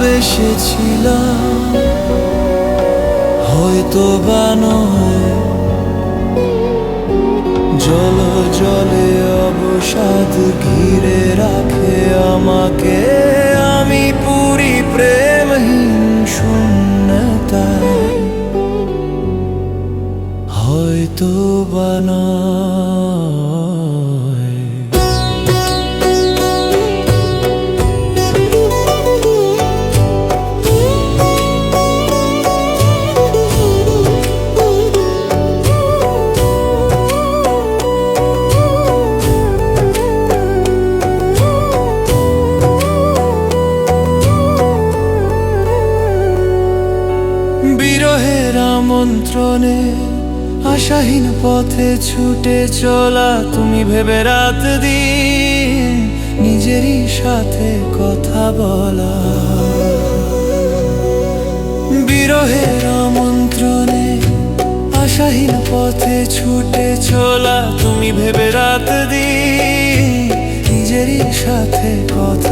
বেসেছিলাম হয়তো বা জল জলে অবসাদ ঘিরে রাখে আমাকে। আমি পুরি প্রেমহীন শূন্যতায়। হয়তো বা নয়। বিরহের আমন্ত্রণে আশাহীন পথে ছুটে চলা তুমি ভেবে রাত দিন নিজেরই সাথে কথা বলা। বিরহের আমন্ত্রণে আশাহীন পথে ছুটে চলা তুমি ভেবে রাত দিন নিজেরই সাথে কথা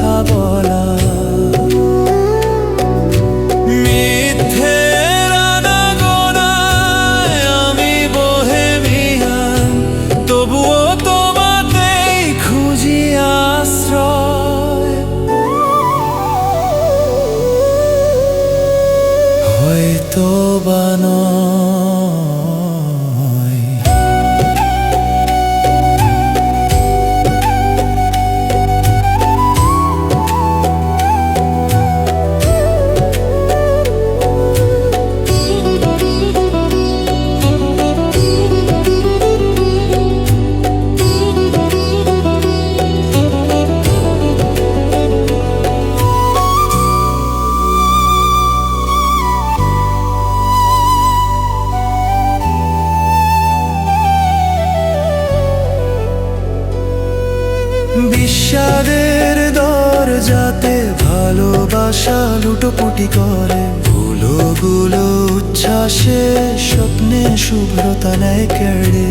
বিষাদের দরজাতে ভালোবাসা লুটোপুটি করে। ভুলোগুলো উচ্ছ্বাসে স্বপ্নে শুভ্রতা নেয় কেড়ে।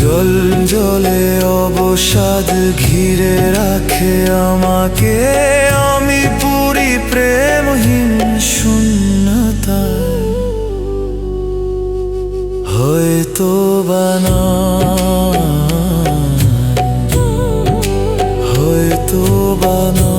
জল জলে অবসাদ ঘিরে রাখে আমাকে। আমি পুরি প্রেমহীন শূন্যতা। হয়তো বানা হয়তো বানা